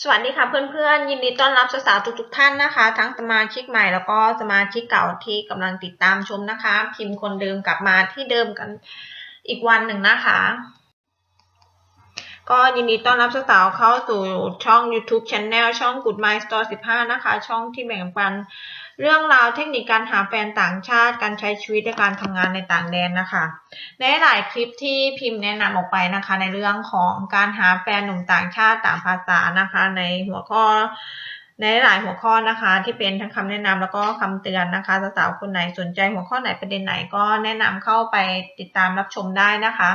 สวัสดีค่ะเพื่อนๆ ยินดีต้อนรับสาวๆทุกๆท่านนะคะ ทั้งสมาชิกใหม่แล้วก็สมาชิกเก่าที่กำลังติดตามชมนะคะ พิมพ์คนเดิมกลับมาที่เดิมกันอีกวันหนึ่งนะคะ ก็ยินดีต้อนรับสาวๆเข้าสู่ช่อง YouTube Channel ช่อง Good My Store 15 นะคะ ช่องที่แบ่งปัน เรื่องราวเทคนิคการหาแฟนต่างชาติการใช้ชีวิตในการทำงานในต่างแดนนะคะ ในหลายคลิปที่พิมพ์แนะนำออกไปนะคะ ในเรื่องของการหาแฟนหนุ่มต่างชาติต่างภาษานะคะ ในหัวข้อ ในหลายหัวข้อนะคะ ที่เป็นทั้งคำแนะนำแล้วก็คำเตือนนะคะสาวๆคนไหนสนใจหัวข้อไหนประเด็นไหนก็แนะนำเข้าไปติดตามรับชมได้นะคะ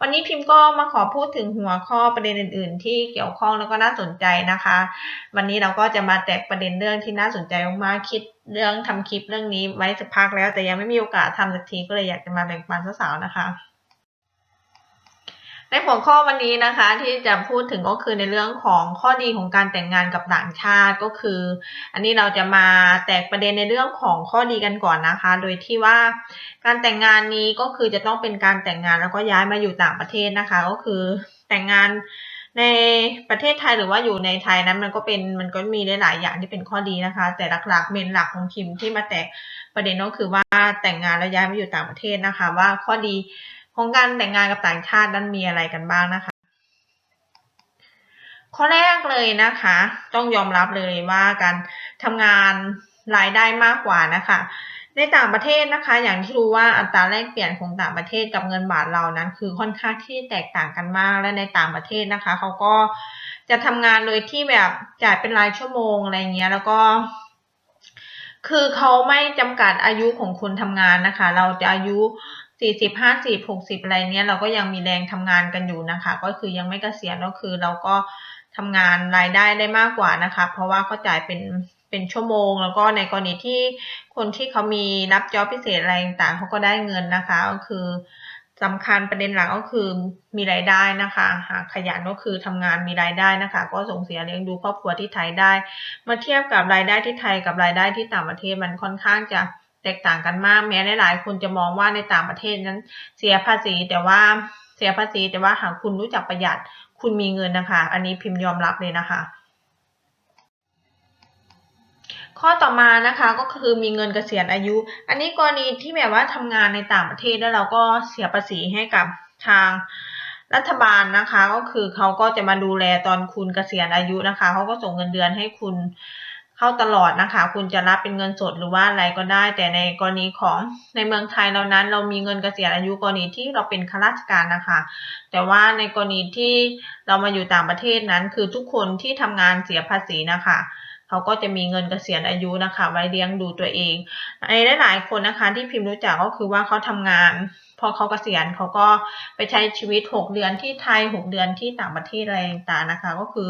วันนี้พิมพ์ก็มาขอพูดถึงหัวข้อประเด็นอื่น ๆ ที่เกี่ยวข้องแล้วก็น่าสนใจนะคะ วันนี้เราก็จะมาแตกประเด็นเรื่องที่น่าสนใจมากๆคิดเรื่องทำคลิปเรื่องนี้ไว้สักพักแล้ว แต่ยังไม่มีโอกาสทำสักทีก็เลยอยากจะมาแบ่งปันสาวๆนะคะ ในหัวข้อวันนี้นะคะที่จะพูดถึงก็คือในเรื่องของข้อดีของการแต่งงานกับต่างชาติก็คือ อันนี้เราจะมาแตกประเด็นในเรื่องของข้อดีกันก่อนนะคะ โดยที่ว่าการแต่งงานนี้ก็คือจะต้องเป็นการแต่งงานแล้วก็ย้ายมาอยู่ต่างประเทศนะคะ ก็คือแต่งงานในประเทศไทยหรือว่าอยู่ในไทยนั้นมันก็เป็นมันก็มีหลายๆอย่างที่เป็นข้อดีนะคะ แต่หลักๆเมนหลักของคิมที่มาแตกประเด็นก็คือว่าแต่งงานแล้วย้ายมาอยู่ต่างประเทศนะคะ ว่าข้อดี ของการแต่งงานกับต่างชาตินั้นมีอะไรกันบ้างนะคะ ข้อแรกเลยนะคะ ต้องยอมรับเลยว่าการทำงานรายได้มากกว่านะคะ ในต่างประเทศนะคะ อย่างที่รู้ว่าอัตราแลกเปลี่ยนของต่างประเทศกับเงินบาทเรานั้น คือค่อนข้างที่แตกต่างกันมากและในต่างประเทศนะคะเขาก็จะทำงานโดยที่แบบจ่ายเป็นรายชั่วโมงอะไรเงี้ยแล้วก็คือเขาไม่จำกัดอายุของคนทำงานนะคะ เราจะอายุ สี่สิบห้าสิบหกสิบอะไรเนี้ยเราก็ยังมีแรงทำงานกันอยู่นะคะ ก็คือยังไม่เกษียณก็คือเราก็ทำงานรายได้ได้มากกว่านะคะ เพราะว่าเขาจ่ายเป็นเป็นชั่วโมง แล้วก็ในกรณีที่คนที่เขามีรับจอบพิเศษอะไรต่างเขาก็ได้เงินนะคะ ก็คือสำคัญประเด็นหลักก็คือมีรายได้นะคะ หากขยันก็คือทำงานมีรายได้นะคะ ก็ส่งเสียเลี้ยงดูครอบครัวที่ไทยได้ มาเทียบกับรายได้ที่ไทยกับรายได้ที่ต่างประเทศมันค่อนข้างจะ แตกต่างกันมากแม้หลายๆคนจะมองว่าในต่างประเทศนั้นเสียภาษีแต่ว่าเสียภาษีแต่ว่าหากคุณรู้จักประหยัดคุณมีเงินนะคะ อันนี้พิมพ์ยอมรับเลยนะคะ ข้อต่อมานะคะก็คือมีเงินเกษียณอายุ อันนี้กรณีที่แบบว่าทำงานในต่างประเทศแล้วเราก็เสียภาษีให้กับทางรัฐบาลนะคะ ก็คือเขาก็จะมาดูแลตอนคุณเกษียณอายุนะคะเขาก็ส่งเงินเดือนให้คุณ เข้าตลอดนะคะ คุณจะรับเป็นเงินสดหรือว่าอะไรก็ได้ แต่ในกรณีของในเมืองไทยเรานั้น เรามีเงินเกษียณอายุกรณีที่เราเป็นข้าราชการนะคะ แต่ว่าในกรณีที่เรามาอยู่ต่างประเทศนั้น คือทุกคนที่ทำงานเสียภาษีนะคะเขาก็จะมีเงินเกษียณอายุนะคะ ไว้เลี้ยงดูตัวเองในหลายๆคนนะคะที่พิมพ์รู้จักก็คือว่าเขาทำงาน พอเขาเกษียณเขาก็ไปใช้ชีวิต 6 เดือนที่ไทย 6 เดือนที่ต่างประเทศอะไรต่างๆนะคะ ก็คือ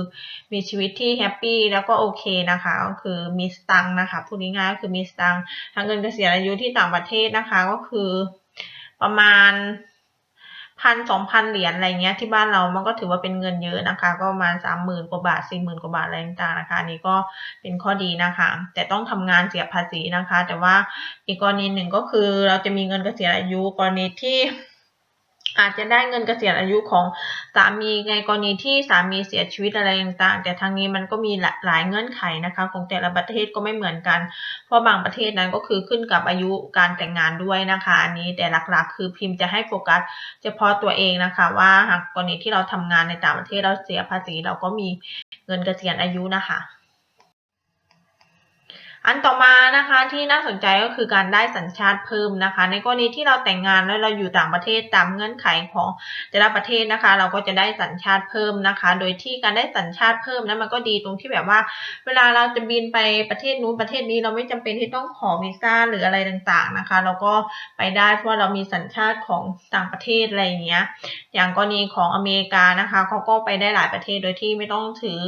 มีชีวิตที่แฮปปี้แล้วก็โอเคนะคะ ก็คือมีสตังค์นะคะพูดง่ายๆก็คือมีสตังค์ทางเงินเกษียณอายุที่ต่างประเทศนะคะ ก็คือประมาณ พันสองพันเหรียญอะไรเงี้ยที่บ้านเรามันก็ถือว่าเป็นเงินเยอะนะคะ ก็ประมาณสามหมื่นกว่าบาทสี่หมื่นกว่าบาทอะไรต่างๆนะคะนี่ก็เป็นข้อดีนะคะ แต่ต้องทำงานเสียภาษีนะคะ แต่ว่าอีกกรณีหนึ่งก็คือเราจะมีเงินเกษียณอายุกรณีที่ อาจจะได้เงินเกษียณอายุของสามีในกรณีที่สามีเสียชีวิตอะไรต่างๆ แต่ทางนี้มันก็มีหลายเงื่อนไขนะคะ ของแต่ละประเทศก็ไม่เหมือนกัน เพราะบางประเทศนั้นก็คือขึ้นกับอายุการแต่งงานด้วยนะคะ อันนี้แต่หลักๆ คือพิมพ์จะให้โฟกัส เฉพาะตัวเองนะคะ ว่าหากกรณีที่เราทำงานในต่างประเทศเราเสียภาษีเราก็มีเงินเกษียณอายุนะคะ อันต่อมานะคะที่น่าสนใจก็คือการได้สัญชาติเพิ่มนะคะ ในกรณีที่เราแต่งงานแล้วเราอยู่ต่างประเทศตามเงื่อนไขของแต่ละประเทศนะคะ เราก็จะได้สัญชาติเพิ่มนะคะ โดยที่การได้สัญชาติเพิ่มนั้นมันก็ดีตรงที่แบบว่า เวลาเราจะบินไปประเทศนู้นประเทศนี้เราไม่จำเป็นที่ต้องขอวีซ่าหรืออะไรต่างๆนะคะ เราก็ไปได้เพราะเรามีสัญชาติของต่างประเทศอะไรอย่างเงี้ยอย่างกรณีของอเมริกานะคะเขาก็ไปได้หลายประเทศโดยที่ไม่ต้องถือ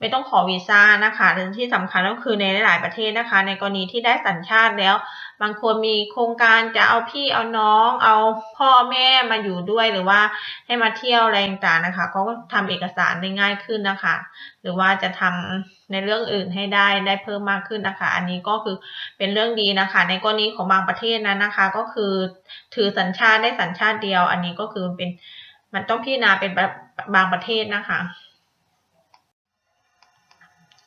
ไม่ต้องขอวีซ่านะคะและที่สำคัญก็คือในหลายประเทศนะคะ ในกรณีที่ได้สัญชาติแล้ว บางคนมีโครงการจะเอาพี่เอาน้อง เอาพ่อแม่มาอยู่ด้วยหรือว่าให้มาเที่ยวอะไรต่างๆนะคะเขาก็ทำเอกสารได้ง่ายขึ้นนะคะ หรือว่าจะทำในเรื่องอื่นให้ได้ได้เพิ่มมากขึ้นนะคะ อันนี้ก็คือเป็นเรื่องดีนะคะ ในกรณีของบางประเทศนั้นนะคะ ก็คือถือสัญชาติได้สัญชาติเดียว อันนี้ก็คือเป็นมันต้องพิจารณาเป็นบางประเทศนะคะ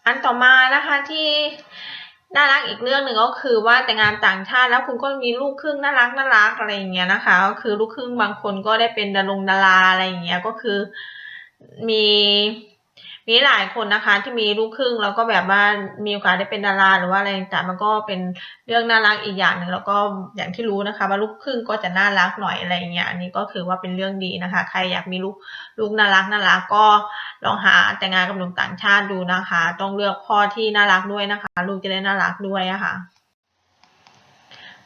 อันต่อมานะคะที่น่ารักอีกเรื่องหนึ่งก็คือว่าแต่งงานต่างชาติแล้วคุณก็มีลูกครึ่งน่ารักน่ารักอะไรอย่างเงี้ยนะคะก็คือลูกครึ่งบางคนก็ได้เป็นดารงดาราอะไรอย่างเงี้ยก็คือมี มีหลายคนนะคะที่มีลูกครึ่งแล้วก็แบบว่ามีโอกาสได้เป็นดาราหรือว่าอะไรต่างมันก็เป็นเรื่องน่ารักอีกอย่างหนึ่งแล้วก็อย่างที่รู้นะคะ ว่าลูกครึ่งก็จะน่ารักหน่อยอะไรอย่างเงี้ยอันนี้ก็คือว่าเป็นเรื่องดีนะคะ ใครอยากมีลูกลูกน่ารักน่ารักก็ลองหาแต่งงานกับหนุ่มต่างชาติดูนะคะ ต้องเลือกพ่อที่น่ารักด้วยนะคะ ลูกจะได้น่ารักด้วยอะค่ะ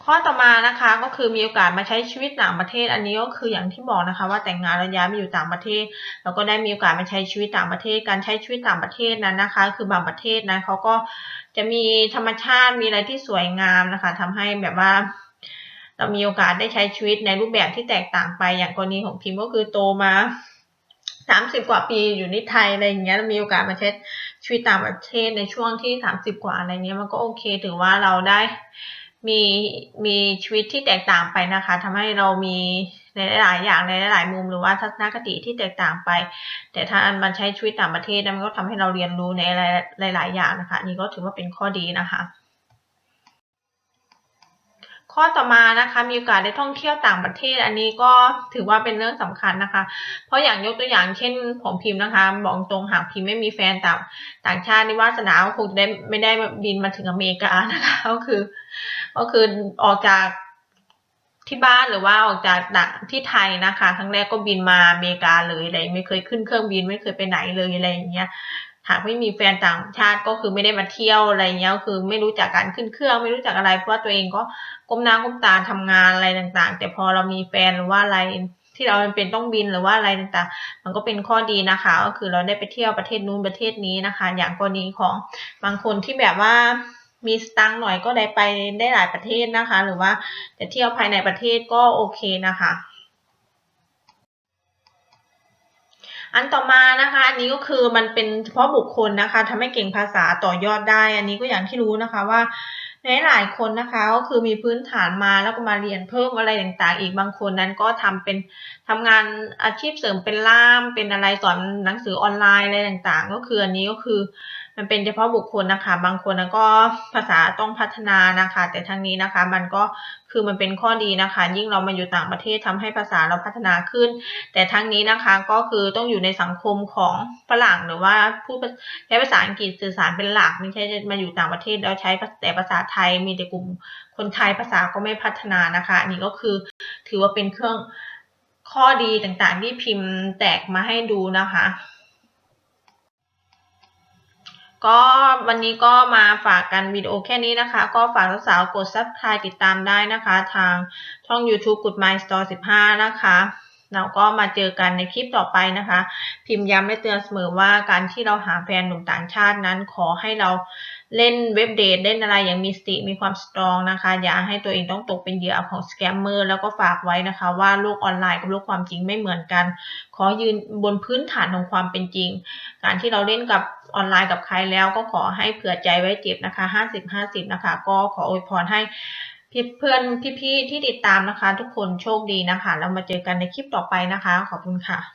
ข้อต่อมานะคะก็คือมีโอกาสมาใช้ชีวิตต่างประเทศ อันนี้ก็คืออย่างที่บอกนะคะ ว่าแต่งงานแล้วย้ายมาอยู่ต่างประเทศ แล้วก็ได้มีโอกาสมาใช้ชีวิตต่างประเทศ การใช้ชีวิตต่างประเทศนั้นนะคะ คือบางประเทศนะเขาก็จะมีธรรมชาติมีอะไรที่สวยงามนะคะทำให้แบบว่า เรามีโอกาสได้ใช้ชีวิตในรูปแบบที่แตกต่างไปอย่างกรณีของพิมพ์ก็คือโตมาสามสิบกว่าปีอยู่ในไทยอะไรอย่างเงี้ยมีโอกาสมาใช้ชีวิตต่างประเทศในช่วงที่สามสิบกว่าอะไรเงี้ยมันก็โอเค ถือว่าเราได้ มีมีชีวิตที่แตกต่างไปนะคะทำให้เรามีในหลายอย่างในหลายมุมหรือว่าทัศนคติที่แตกต่างไป แต่ถ้ามันใช้ชีวิตต่างประเทศมันก็ทำให้เราเรียนรู้ในหลายๆอย่างนะคะ นี่ก็ถือว่าเป็นข้อดีนะคะ ข้อต่อมานะคะมีโอกาสได้ท่องเที่ยวต่างประเทศ อันนี้ก็ถือว่าเป็นเรื่องสำคัญนะคะ เพราะอย่างยกตัวอย่างเช่นผมพิมพ์นะคะบอกตรงหากพิมพ์ไม่มีแฟนต่างต่างชาตินี่วาสนาคงได้ไม่ได้บินมาถึงอเมริกานะคะก็คือ ก็คือออกจากที่บ้านหรือว่าออกจากที่ไทยนะคะครั้งแรกก็บินมาอเมริกาเลยอะไรไม่เคยขึ้นเครื่องบินไม่เคยไปไหนเลยอะไรอย่างเงี้ยหากไม่มีแฟนต่างชาติก็คือไม่ได้มาเที่ยวอะไรเงี้ยก็คือไม่รู้จักการขึ้นเครื่อง ไม่รู้จักอะไรเพราะว่าตัวเองก็ก้มหน้าก้มตาทำงานอะไรต่างๆ แต่พอเรามีแฟนหรือว่าอะไรที่เราเป็นต้องบินหรือว่าอะไรต่างๆ มันก็เป็นข้อดีนะคะ ก็คือเราได้ไปเที่ยวประเทศนู้นประเทศนี้นะคะ อย่างกรณีของบางคนที่แบบว่า มีสตังค์หน่อยก็ได้ไปได้หลายประเทศนะคะ หรือว่าจะเที่ยวภายในประเทศก็โอเคนะคะ อันต่อมานะคะ อันนี้ก็คือมันเป็นเฉพาะบุคคลนะคะทำให้เก่งภาษาต่อยอดได้ อันนี้ก็อย่างที่รู้นะคะว่าในหลายคนนะคะก็คือมีพื้นฐานมาแล้วก็มาเรียนเพิ่มอะไรต่างๆ อีกบางคนนั้นก็ทำเป็นทำงานอาชีพเสริมเป็นล่ามเป็นอะไรสอนหนังสือออนไลน์อะไรต่างๆ ก็คืออันนี้ก็คือ มันเป็นเฉพาะบุคคลนะคะ บางคนนะก็ภาษาต้องพัฒนานะคะ แต่ทั้งนี้นะคะ มันก็คือมันเป็นข้อดีนะคะ ยิ่งเรามาอยู่ต่างประเทศทำให้ภาษาเราพัฒนาขึ้น แต่ทั้งนี้นะคะก็คือต้องอยู่ในสังคมของฝรั่งหรือว่าพูดใช้ภาษาอังกฤษสื่อสารเป็นหลัก ไม่ใช่มาอยู่ต่างประเทศแล้วใช้แต่ภาษาไทยมีแต่กลุ่มคนไทยภาษาก็ไม่พัฒนานะคะอันนี้ก็คือถือว่าเป็นเครื่องข้อดีต่างๆที่พิมพ์แตกมาให้ดูนะคะ ก็วันนี้ก็มาฝากกันวิดีโอแค่นี้นะคะ ก็ฝากสาวๆกด subscribe ติดตามได้นะคะ ทางช่อง YouTube Good My Store 15 นะคะ เราก็มาเจอกันในคลิปต่อไปนะคะ พิมพ์ย้ำและเตือนเสมอว่าการที่เราหาแฟนหนุ่มต่างชาตินั้น ขอให้เราเล่นเว็บเดทเล่นอะไรอย่างมีสติมีความสตรองนะคะ อย่าให้ตัวเองต้องตกเป็นเหยื่อของสแกมเมอร์แล้วก็ฝากไว้นะคะว่าโลกออนไลน์กับโลกความจริงไม่เหมือนกัน ขอยืนบนพื้นฐานของความเป็นจริง การที่เราเล่นกับออนไลน์กับใครแล้วก็ขอให้เผื่อใจไว้เจ็บนะคะ 50-50 นะคะ ก็ขออวยพรให้ เพื่อนพี่ๆที่ติดตามนะคะ ทุกคนโชคดีนะคะแล้วมาเจอกันในคลิปต่อไปนะคะ ขอบคุณค่ะ